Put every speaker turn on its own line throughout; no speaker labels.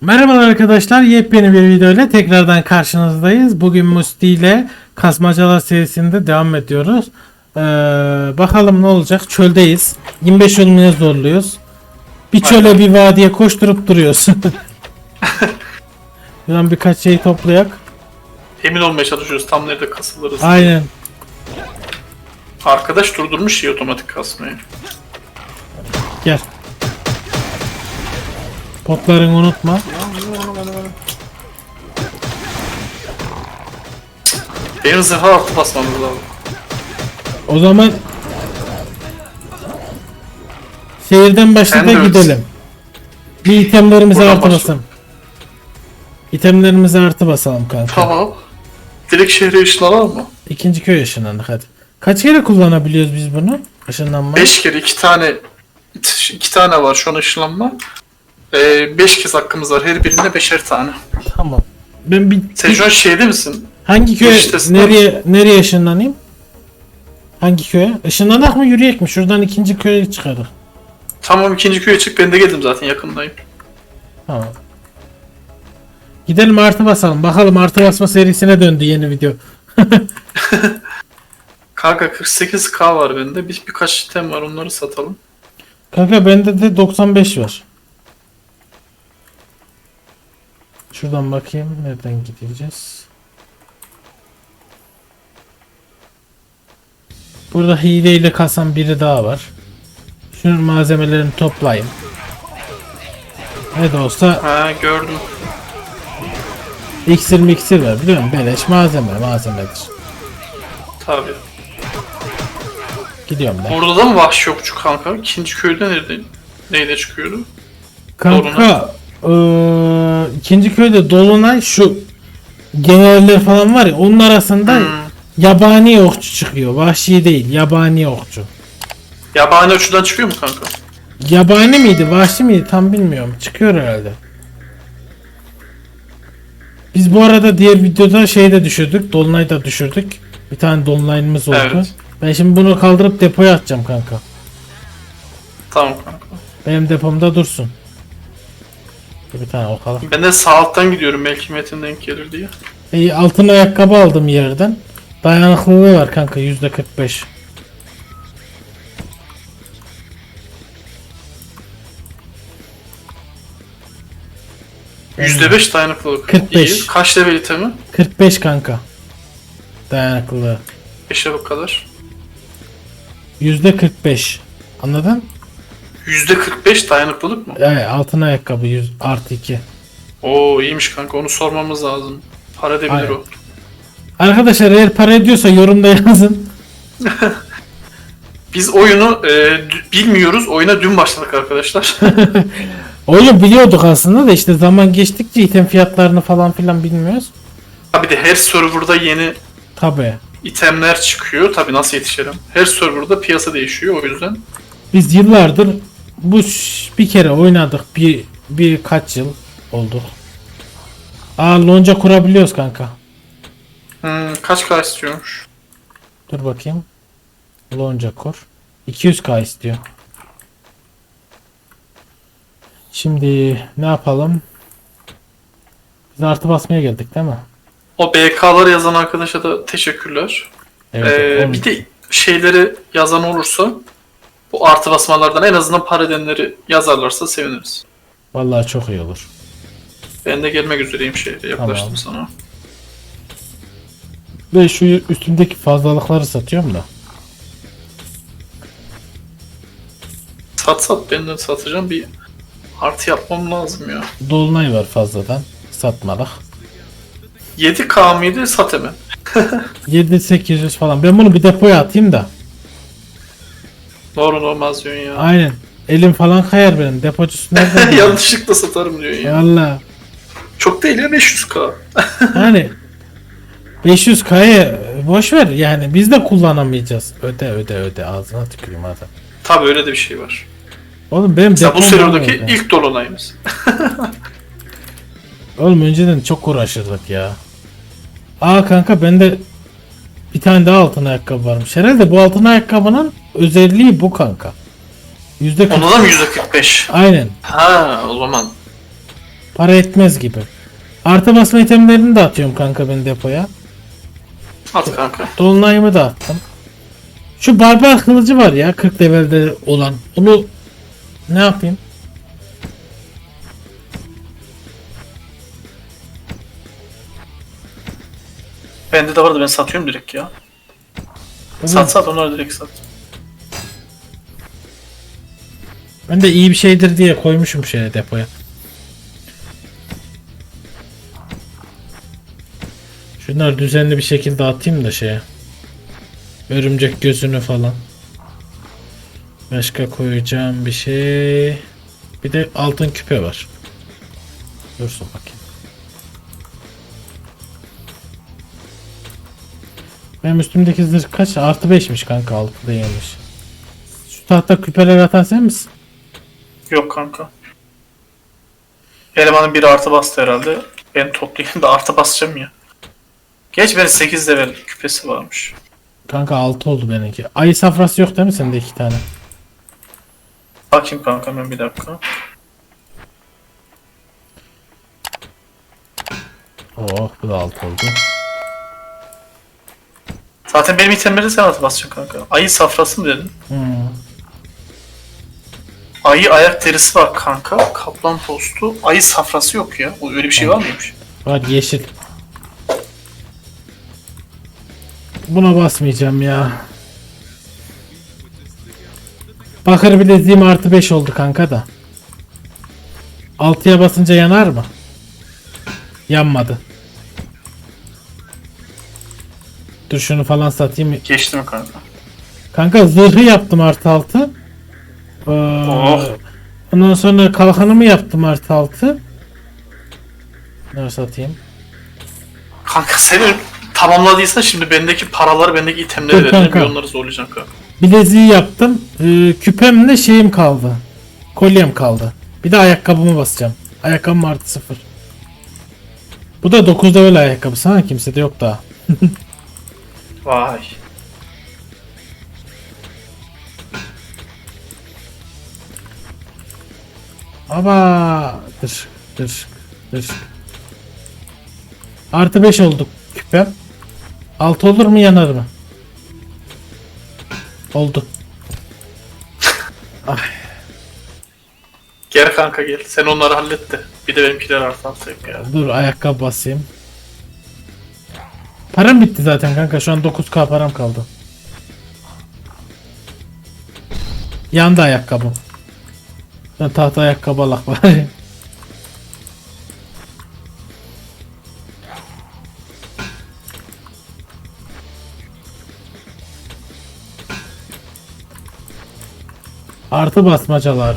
Merhabalar arkadaşlar. Yepyeni bir video ile tekrardan karşınızdayız. Bugün Musti ile Kasmacalar serisinde devam ediyoruz. Ee, bakalım ne olacak. Çöldeyiz. 25 ölümüne zorluyoruz. Bir çöle bir vadiye koşturup duruyoruz. Buradan birkaç şey toplayak.
Emin olmaya çalışıyoruz tam nerede kasılırız.
Aynen.
Arkadaş durdurmuş ya otomatik kasmayı.
Gel. Potlarını unutma.
Benim zırha altı basmamız lazım.
O zaman şehirden
de
gidelim. Bir itemlerimize
Buradan
artı
başla.
basalım. İtemlerimize artı basalım kanka.
Tamam. Direkt şehre ışınlanalım mı?
İkinci köy ışınlandık hadi. Kaç kere kullanabiliyoruz biz bunu? Işınlanma.
5 kere 2 tane iki tane var şu an ışınlanma. 5 kez hakkımız var. Her birinde beşer tane.
Tamam. Ben bir,
Sen şu an şeyde misin?
hangi köye
giriştesin,
nereye nereye ışınlanayım? Hangi köye? Işınlanak mı yürüyek mi? Şuradan ikinci köye çıkarır.
Tamam ikinci köye çık. Ben de geldim zaten yakındayım.
Tamam. Gidelim artı basalım. Bakalım artı basma serisine döndü yeni video.
Kanka 48k var bende. Bir, birkaç item var onları satalım.
Kanka bende de 95 var. Şuradan bakayım nereden gideceğiz. Burada hileyle kasan biri daha var. Şunun malzemelerini toplayayım. Ne de olsa
Ha gördüm.
iksir miksir var biliyor musun? Beleş malzeme malzemedir.
Tabii.
Gidiyorum ben.
Orada da mı vahşi okçu kanka? İkinci köyde nerede? Neyle çıkıyordu?
Kanka eee, ikinci köyde Dolunay şu generaller falan var ya onun arasında
Hmm.
yabani okçu çıkıyor. Vahşi değil yabani okçu.
Yabani uçudan çıkıyor mu kanka?
Yabani miydi vahşi miydi tam bilmiyorum. Çıkıyor herhalde. Biz bu arada diğer videoda şeyde düşürdük. Dolunay da düşürdük. Bir tane dolunayımız oldu.
Evet.
Ben şimdi bunu kaldırıp depoya atacağım kanka.
Tamam kanka.
Benim depomda dursun. Bir tane okalım.
Ben de sağ alttan gidiyorum belki Metin denk gelir diye.
İyi altın ayakkabı aldım yerden. Dayanıklılığı var kanka yüzde 45.
%5 dayanıklılık.
45.
İyi. Kaç level itemi?
45 kanka. Dayanıklılığı.
5'e bu kadar.
Yüzde 45. Anladın?
%45 dayanıklılık mı?
Evet altın ayakkabı 100 artı 2.
Oo iyiymiş kanka onu sormamız lazım. Para edebilir
Aynen.
o.
Arkadaşlar eğer para ediyorsa yorumda yazın.
Biz oyunu e, bilmiyoruz. Oyuna dün başladık arkadaşlar.
Oyunu biliyorduk aslında da işte zaman geçtikçe item fiyatlarını falan filan bilmiyoruz.
Tabi de her serverda yeni
Tabi.
itemler çıkıyor. Tabi nasıl yetişelim? Her serverda piyasa değişiyor o yüzden.
Biz yıllardır bu bir kere oynadık. Bir birkaç yıl oldu. Aa lonca kurabiliyoruz kanka.
Hmm, kaç K istiyormuş?
Dur bakayım. Lonca kur. 200k istiyor. Şimdi ne yapalım? Biz artı basmaya geldik değil mi?
O BK'ları yazan arkadaşa da teşekkürler. Ee,
onu-
bir de şeyleri yazan olursa bu artı basmalardan en azından para edenleri yazarlarsa seviniriz.
Vallahi çok iyi olur.
Ben de gelmek üzereyim şehre yaklaştım
Tamam.
sana.
Ve şu üstündeki fazlalıkları satıyorum da.
Sat sat ben de satacağım bir artı yapmam lazım ya.
Dolunay var fazladan. Satmalık.
7K mıydı sat hemen.
7800 falan. Ben bunu bir depoya atayım da.
Doğru diyorsun ya.
Aynen. Elim falan kayar benim. Depocusu nereden?
Yanlışlıkla satarım diyorsun ya.
Valla.
Çok değil ya 500K.
Yani 500k'yı boş ver yani biz de kullanamayacağız. Öde öde öde ağzına tüküreyim hadi.
Tabi öyle de bir şey var.
Oğlum benim
Mesela bu serverdaki
öyle.
ilk dolunayımız.
Oğlum önceden çok uğraşırdık ya. Aa kanka bende bir tane daha altın ayakkabı varmış. Herhalde bu altın ayakkabının özelliği bu kanka. Yüzde
Onda da mı %45?
Aynen.
Ha o zaman
Para etmez gibi. Artı basma itemlerini de atıyorum kanka ben depoya.
At kanka.
Dolunayımı da attım. Şu barbar kılıcı var ya 40 levelde olan. Onu ne yapayım?
Bende de vardı ben satıyorum direkt ya. Sat sat onları direkt sat.
Ben de iyi bir şeydir diye koymuşum şeye depoya. Şunları düzenli bir şekilde atayım da şeye. Örümcek gözünü falan. Başka koyacağım bir şey. Bir de altın küpe var. Dursun bakayım. Benim üstümdeki zırh kaç? Artı 5'miş kanka altı değilmiş. Şu tahta küpeler atan sen misin?
Yok kanka. Elemanın biri artı bastı herhalde. Ben toplayayım da artı basacağım ya. Geç benim 8 level küpesi varmış.
Kanka 6 oldu benimki. Ayı safrası yok değil mi sende iki tane?
Bakayım kanka ben bir dakika.
Oh bu da 6 oldu.
Zaten benim itemleri sen artı basacaksın kanka. Ayı safrası mı dedin?
Hmm.
Ayı ayak derisi var kanka. Kaplan postu. Ayı safrası yok ya. O öyle bir şey var mıymış?
Var yeşil. Buna basmayacağım ya. Bakır bileziğim artı 5 oldu kanka da. 6'ya basınca yanar mı? Yanmadı. Dur şunu falan satayım.
Geçti mi kanka?
Kanka zırhı yaptım artı 6.
Oh.
Ondan sonra kalkanımı yaptım artı 6. Ne satayım?
Kanka senin tamamladıysan şimdi bendeki paraları, bendeki itemleri
Dur.
Bir onları zorlayacağım kanka.
Bileziği yaptım. Ee, küpemle şeyim kaldı. Kolyem kaldı. Bir de ayakkabımı basacağım. Ayakkabım artı 0. Bu da 9 level ayakkabısı ha kimsede yok daha.
Vay.
Ama dır dır dır. Artı 5 olduk küpem. 6 olur mu yanar mı? Oldu.
Gel kanka gel. Sen onları hallet de. Bir de benimkiler atayım ya.
Dur ayakkabı basayım. Param bitti zaten kanka. Şu an 9k param kaldı. Yandı ayakkabım. Ben tahta ayakkabı alak bari. Artı basmacalar.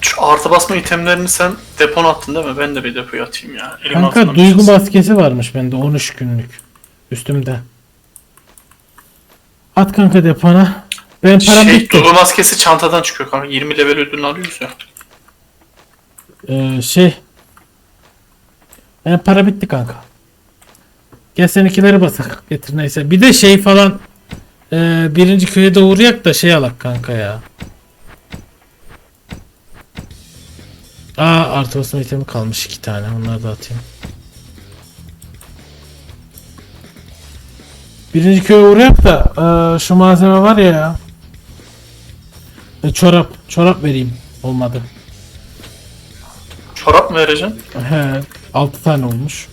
Şu artı basma itemlerini sen depona attın değil mi? Ben de bir depoya atayım ya. Elim
Kanka
altından
duygu
bir şey-
maskesi varmış bende 13 günlük. Üstümde. At kanka depona. Ben param
Şey,
bitti.
duygu maskesi çantadan çıkıyor kanka. 20 level ödülünü alıyoruz ya.
Ee, şey. Benim para bitti kanka. Gel seninkileri basak. Getir neyse. Bir de şey falan. ee, birinci köye de uğrayak da şey alak kanka ya. Aa artı basma itemi kalmış iki tane. Onları da atayım. Birinci köye uğrayak da ee, şu malzeme var ya. E, çorap. Çorap vereyim. Olmadı.
Çorap mı vereceksin?
He, 6 tane olmuş.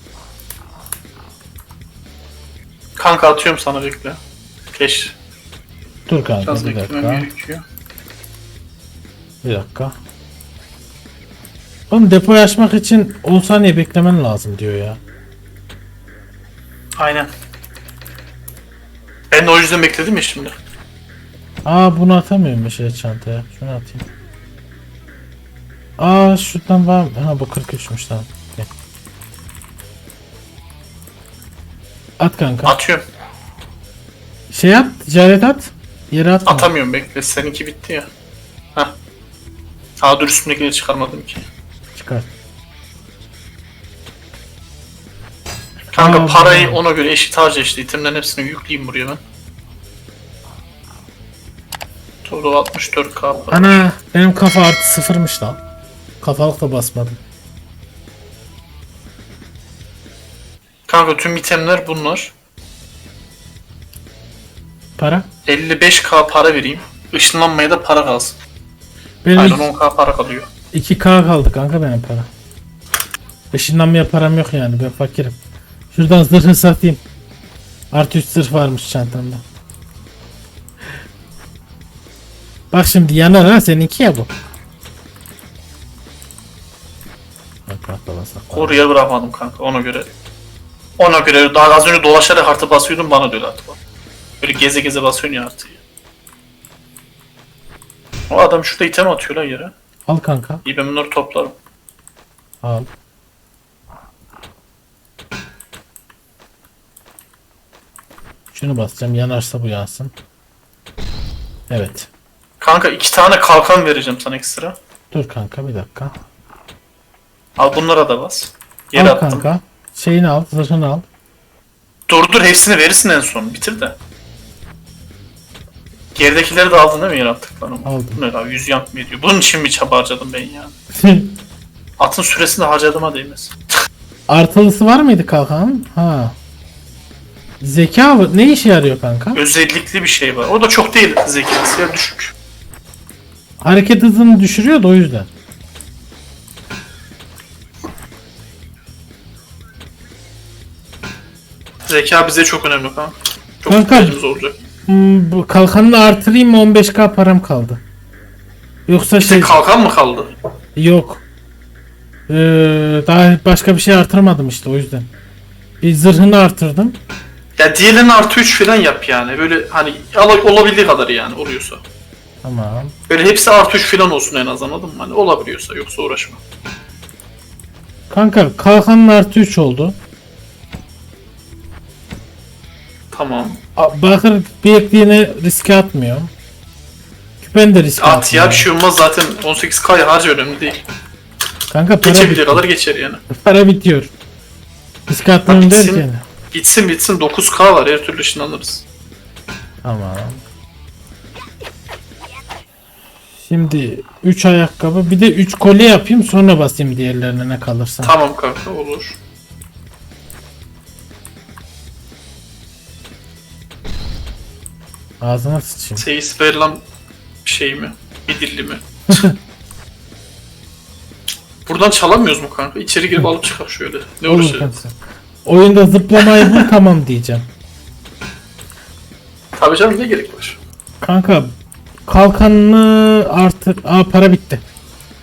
Kanka atıyorum sana bekle. Keş.
Dur kanka
Biraz
bir dakika.
gerekiyor.
Bir dakika. Oğlum depoyu açmak için 10 saniye beklemen lazım diyor ya.
Aynen. Ben de o yüzden bekledim ya şimdi.
Aa bunu atamıyorum bir şey çantaya. Şunu atayım. Aa şuradan var? Ha bu 43'müş tamam. Gel. At kanka.
Atıyorum.
Şey at, ticaret at. Yere atma.
Atamıyorum bekle. Seninki bitti ya. Heh. Aa dur üstündekileri çıkarmadım ki.
Çıkar.
Kanka
Aa,
parayı
bravo.
ona göre eşit harca işte. İtemlerin hepsini yükleyeyim buraya ben. Total 64k para.
Ana benim kafa artı sıfırmış lan. Kafalık da basmadım.
Kanka tüm itemler bunlar.
Para?
55k para vereyim. Işınlanmaya da para kalsın.
Benim
Aynen
iki-
10k para kalıyor.
2K kaldı kanka benim para. Işınlanmaya param yok yani ben fakirim. Şuradan zırhı satayım. Artı 3 zırh varmış çantamda. Bak şimdi yanar ha seninki ya bu.
Oraya bırakmadım kanka ona göre. Ona göre daha az önce dolaşarak artı basıyordum bana diyor artı bak. Böyle geze geze basıyorsun ya artıyı. O adam şurada item atıyor lan yere.
Al kanka.
İyi ben bunları toplarım.
Al. Şunu basacağım yanarsa bu yansın. Evet.
Kanka iki tane kalkan vereceğim sana ekstra.
Dur kanka bir dakika.
Al bunlara da bas. Yere
al
attım.
kanka. Şeyini al, zırhını al.
Dur dur hepsini verirsin en son. Bitir de. Geridekileri de aldın değil mi yarattıklarımı?
Aldım.
Bu ne abi 100 yank mı ediyor? Bunun için mi çaba harcadım ben ya? Atın süresini harcadığıma değmez.
Artılısı var mıydı kalkanın? Ha. Zeka mı? Ne işe yarıyor kanka?
Özellikli bir şey var. O da çok değil zekası ya düşük.
Hareket hızını düşürüyor da o yüzden.
Zeka bize çok önemli kanka. Çok
Kanka.
ihtiyacımız olacak.
Hmm, bu kalkanını artırayım mı 15k param kaldı. Yoksa
İşte
şey
kalkan mı kaldı?
yok. Ee, daha başka bir şey artırmadım işte o yüzden. Bir zırhını artırdım.
Ya diğerlerini artı 3 falan yap yani. Böyle hani ala- olabildiği kadar yani oluyorsa.
Tamam.
Böyle hepsi artı 3 falan olsun en az anladın mı? Hani olabiliyorsa yoksa uğraşma.
Kanka kalkanın artı 3 oldu.
Tamam.
A- Bakır bir ekleyene riske atmıyorum. Küpen de riske
At ya
atmıyorum.
bir şey olmaz zaten 18k harca önemli değil.
Kanka para
Geçebildiği
bitiyor.
kadar geçer yani.
Para bitiyor. Riske atmıyorum
bitsin.
derken.
Bitsin bitsin 9k var her türlü ışınlanırız.
Tamam. Şimdi 3 ayakkabı bir de 3 kolye yapayım sonra basayım diğerlerine ne kalırsa.
Tamam kanka olur.
Ağzına sıçayım.
Seyis verilen şey mi? Midilli mi? Buradan çalamıyoruz mu kanka? İçeri girip alıp çıkar şöyle. Ne
Olur kanka. Oyunda zıplamayı bul tamam diyeceğim.
Tabii canım ne gerek var?
Kanka kalkanını artık... Aa para bitti.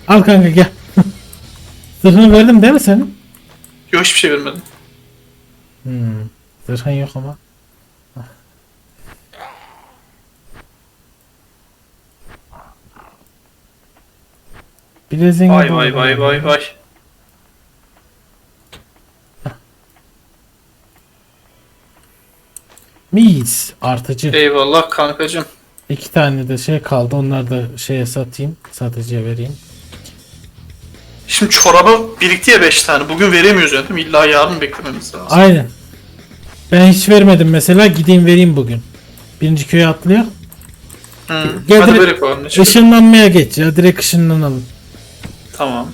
Al kanka gel. Zırhını verdim değil mi senin?
Yok hiçbir şey vermedim.
Hmm. Zırhın yok ama. Bileziğin
Vay vay vay vay vay.
Mis artıcı.
Eyvallah kankacım.
İki tane de şey kaldı. Onları da şeye satayım. Satıcıya vereyim.
Şimdi çorabı birikti ya 5 tane. Bugün veremiyoruz yani değil mi? İlla yarın beklememiz lazım.
Aynen. Ben hiç vermedim mesela. Gideyim vereyim bugün. Birinci köye atlıyor.
Hı.
Gel
Hadi
direkt-
böyle yapalım.
Işınlanmaya geç ya. Direkt ışınlanalım.
Tamam.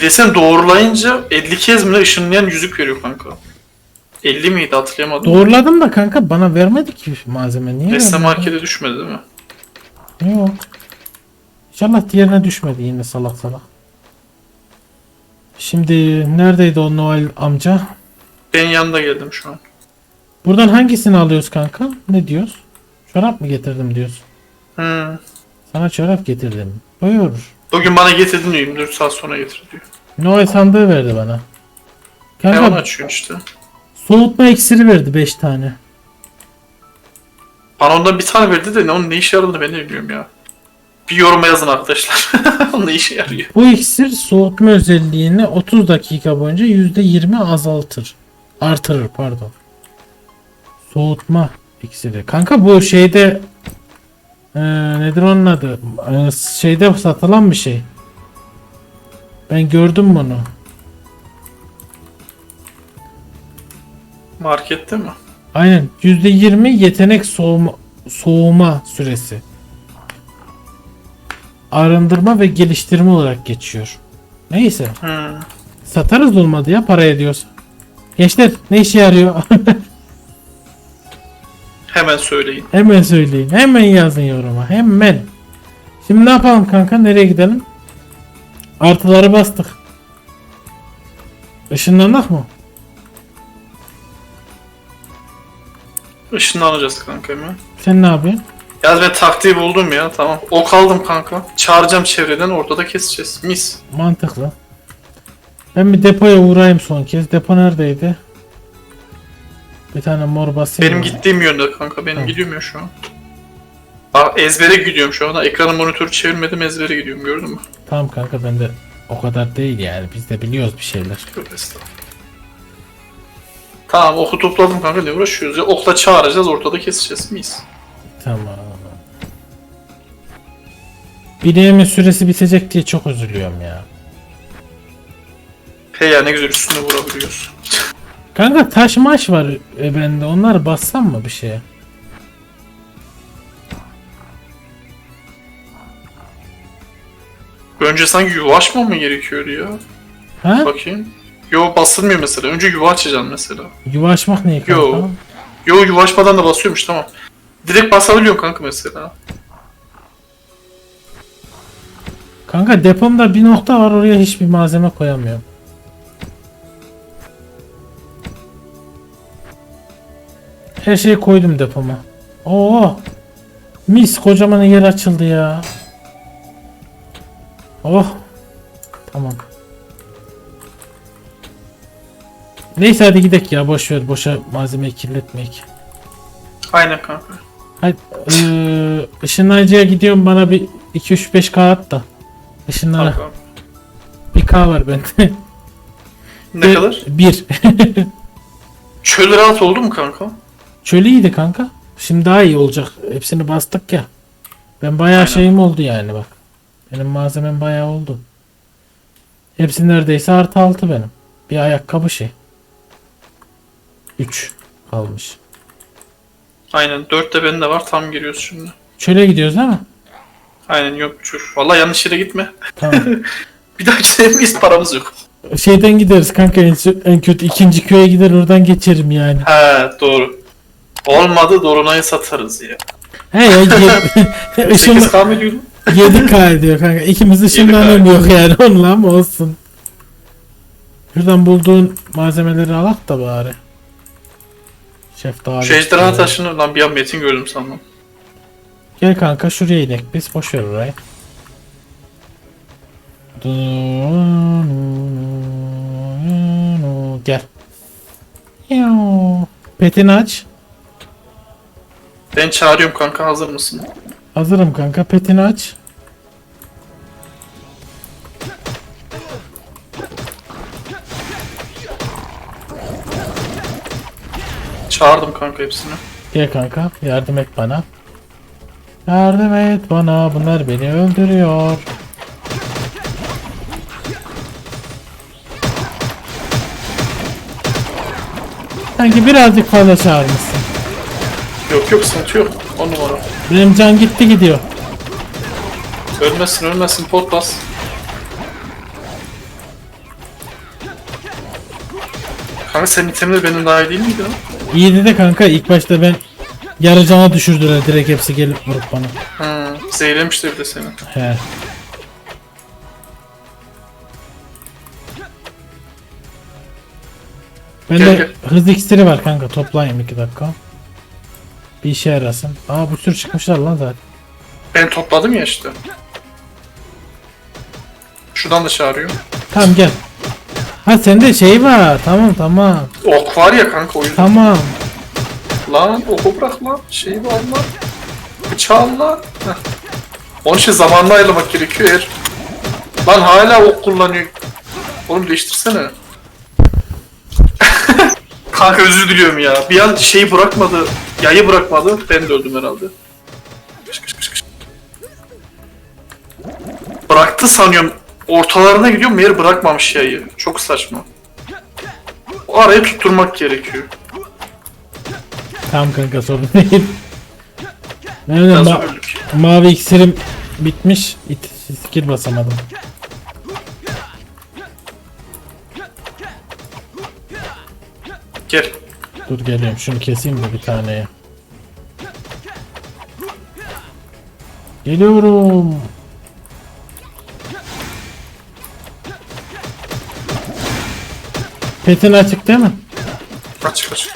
Bir de sen doğrulayınca 50 kez mi ne ışınlayan yüzük veriyor kanka. 50 miydi hatırlayamadım.
Doğruladım da kanka bana vermedi ki malzeme. Niye
Nesne
vermedi?
markete düşmedi değil mi?
Yok. İnşallah diğerine düşmedi yine salak salak. Şimdi neredeydi o Noel amca?
Ben yanında geldim şu an.
Buradan hangisini alıyoruz kanka? Ne diyoruz? Çorap mı getirdim diyoruz.
Hmm.
Sana çorap getirdim. Buyur.
Bugün bana getirdin 24 saat sonra getir diyor.
Noel sandığı verdi bana. Kanka
açıyorsun işte.
soğutma iksiri verdi 5 tane.
Bana ondan bir tane verdi de ne- onun ne işe yaradığını ben de bilmiyorum ya. Bir yoruma yazın arkadaşlar. onun ne işe yarıyor?
Bu iksir soğutma özelliğini 30 dakika boyunca %20 azaltır. Artırır pardon. Soğutma iksiri. Kanka bu şeyde eee, nedir onun adı? Eee, şeyde satılan bir şey. Ben gördüm bunu.
Markette mi?
Aynen %20 yetenek soğuma, soğuma süresi. Arındırma ve geliştirme olarak geçiyor. Neyse.
Hmm.
Satarız olmadı ya para ediyorsa. Gençler ne işe yarıyor?
Hemen söyleyin.
hemen söyleyin. Hemen yazın yoruma. Hemen. Şimdi ne yapalım kanka? Nereye gidelim? Artıları bastık. Işınlandık mı?
Işınlanacağız kanka hemen.
Sen ne yapıyorsun?
Yaz ben taktiği buldum ya tamam. Ok aldım kanka. Çağıracağım çevreden ortada keseceğiz. Mis.
Mantıklı. Ben bir depoya uğrayayım son kez. Depo neredeydi? Bir tane mor basayım.
Benim
mı?
gittiğim yönde kanka. Benim
Hı.
gidiyorum ya şu an. Aa, ezbere gidiyorum şu anda. Ekranı monitörü çevirmedim ezbere gidiyorum gördün mü?
Tamam kanka ben de o kadar değil yani. Biz de biliyoruz bir şeyler.
Tövbe estağfurullah. Tamam oku topladım kanka ne uğraşıyoruz ya. Okla çağıracağız ortada keseceğiz. Mis.
Tamam. Bileğimin süresi bitecek diye çok üzülüyorum ya.
He ya ne güzel üstüne vurabiliyoruz.
Kanka taş maş var e, bende. Onları bassam mı bir şeye?
Önce sanki yuva açmam mı gerekiyordu ya?
Ha?
Bakayım. Yo basılmıyor mesela. Önce yuva açacaksın mesela.
Yuva açmak ne kanka?
Yo. Yo yuva açmadan da basıyormuş tamam. Direkt basabiliyorsun kanka mesela.
Kanka depomda bir nokta var oraya hiçbir malzeme koyamıyorum. Her şeyi koydum depoma. Oo. Mis kocaman yer açıldı ya. Oh. Tamam. Neyse hadi gidelim ya boş ver boşa malzemeyi kirletmeyek.
Aynen kanka.
Hadi eee ışınlayıcıya gidiyorum bana bir 2 3 5 k at da. Işınlara.
Kanka.
Bir k var bende.
Ne kadar?
Bir.
Çöl rahat oldu mu kanka?
İyiydi kanka. Şimdi daha iyi olacak. Hepsini bastık ya. Ben bayağı
Aynen.
şeyim oldu yani bak. Benim malzemem bayağı oldu. Hepsi neredeyse artı altı benim. Bir ayakkabı şey. 3 kalmış.
Aynen. Dört de bende var. Tam giriyoruz şimdi.
Çöle gidiyoruz değil mi?
Aynen yok çöl. Valla yanlış yere gitme.
Tamam.
Bir daha gidemeyiz paramız yok.
Şeyden gideriz kanka en, en kötü ikinci köye gider oradan geçerim yani.
He doğru. Olmadı Dorunay'ı satarız ya.
He ya ye- ışın
8K mı diyordun?
7K ediyor kanka. İkimiz ışınlanım yok yani onunla ama olsun. Şuradan bulduğun malzemeleri alak da bari. Şeftali.
Şu ejderha taşını lan bir an metin gördüm sandım.
Gel kanka şuraya inek biz boş ver orayı. Gel. Yav. Petini aç.
Ben çağırıyorum kanka hazır mısın?
Hazırım kanka petini aç.
Çağırdım kanka hepsini.
Gel kanka yardım et bana. Yardım et bana bunlar beni öldürüyor. Sanki birazcık fazla çağırmışsın.
Yok yok sıkıntı yok. On numara.
Benim can gitti gidiyor.
Ölmezsin ölmezsin pot bas. Kanka senin itemleri benim daha iyi değil miydi lan?
İyiydi de kanka ilk başta ben yarı cana düşürdüler direkt hepsi gelip vurup bana.
Hı, zehirlemişti bir de seni.
He. Bende
Gel, gel.
hız iksiri var kanka toplayayım 2 dakika. Bir işe yarasın. Aa bu sürü çıkmışlar lan zaten.
Ben topladım ya işte. Şuradan da çağırıyor.
Tamam gel. Ha sende şey var. Tamam tamam.
Ok var ya kanka o yüzden.
Tamam.
Lan oku bırak lan. Şey var lan. Bıçağı lan. Heh. Onun için zamanla ayırmak gerekiyor eğer. Lan hala ok kullanıyor. Oğlum değiştirsene. kanka özür diliyorum ya. Bir an şeyi bırakmadı. Yayı bırakmadı. Ben de öldüm herhalde. Kış kış kış kış. Bıraktı sanıyorum. Ortalarına gidiyor meğer bırakmamış yayı. Çok saçma. O arayı tutturmak gerekiyor.
Tamam kanka sorun değil.
Biraz
ma-
öldük.
mavi iksirim bitmiş. İt, skill basamadım.
Gel.
Dur geliyorum şunu keseyim de bir taneye. Geliyorum. Petin açık değil mi?
Açık açık.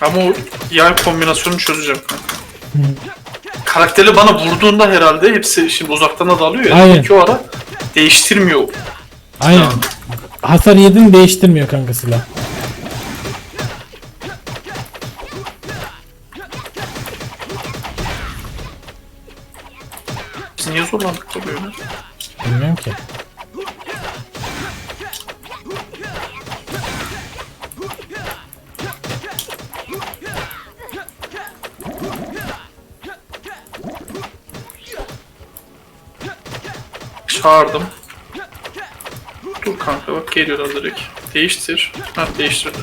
Ama o yay kombinasyonunu çözeceğim kanka. Karakteri bana vurduğunda herhalde hepsi şimdi uzaktan da dalıyor ya.
Aynen.
Demek ki o ara değiştirmiyor.
Aynen. Hasar yedin değiştirmiyor kanka silah.
Biz niye zorlandık da böyle?
Bilmiyorum ki.
Çağırdım. Dur kanka bak geliyorlar direkt. Değiştir. Ha değiştirdi.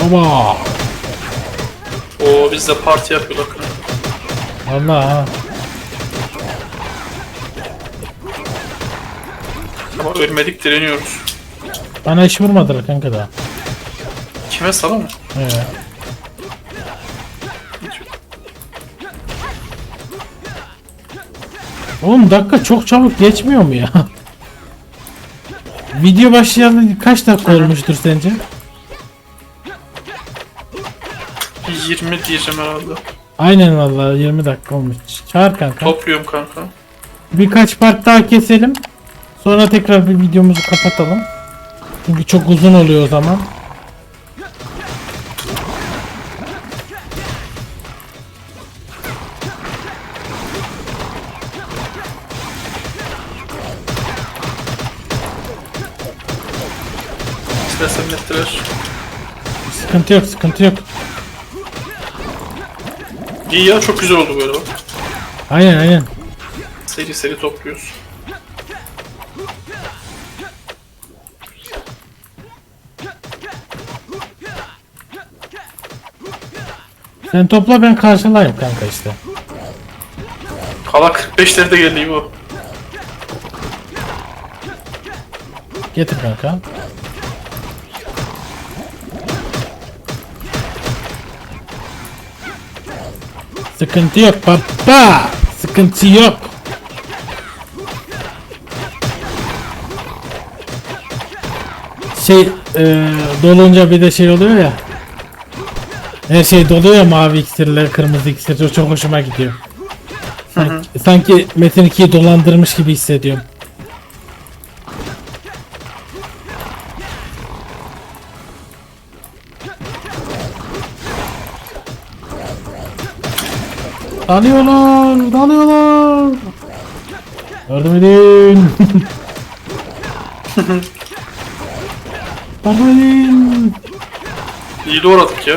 Baba.
Oo biz de parti yapıyorlar kanka.
Allah ha.
Ama ölmedik direniyoruz.
Bana hiç vurmadılar kanka daha.
Kime sana mı?
Ee, Oğlum dakika çok çabuk geçmiyor mu ya? Video başlayalı kaç dakika olmuştur sence?
20 diyeceğim herhalde.
Aynen vallahi 20 dakika olmuş. Çağır kanka.
Topluyorum kanka.
Birkaç part daha keselim. Sonra tekrar bir videomuzu kapatalım. Çünkü çok uzun oluyor o zaman. Sıkıntı yok, sıkıntı yok.
İyi ya çok güzel oldu böyle bak.
Aynen aynen.
Seri seri topluyoruz.
Sen topla ben karşılayayım kanka işte.
Kala 45'leri de geldi bu.
Getir kanka. Sıkıntı yok baba. Sıkıntı yok. Şey e, dolunca bir de şey oluyor ya. Her şey doluyor ya mavi iksirler, kırmızı iksir. O çok hoşuma gidiyor. Sanki, sanki Metin 2'yi dolandırmış gibi hissediyorum. Dalıyorlar, dalıyorlar. Yardım edin. Yardım edin.
İyi doğradık ya.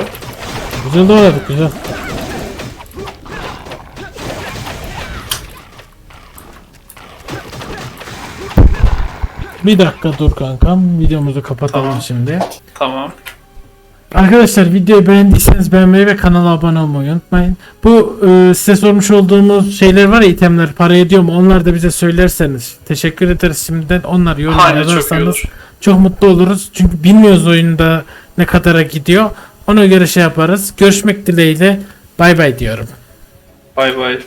Güzel doğradık güzel. Bir dakika dur kankam. Videomuzu kapatalım
Tamam.
şimdi.
Tamam.
Arkadaşlar videoyu beğendiyseniz beğenmeyi ve kanala abone olmayı unutmayın. Bu e, size sormuş olduğumuz şeyler var ya itemler para ediyor mu? Onlar da bize söylerseniz teşekkür ederiz şimdiden. Onlar
çok iyi
yazarsanız
olur.
çok mutlu oluruz. Çünkü bilmiyoruz oyunda ne kadara gidiyor. Ona göre şey yaparız. Görüşmek dileğiyle. Bay bay diyorum.
Bay bay.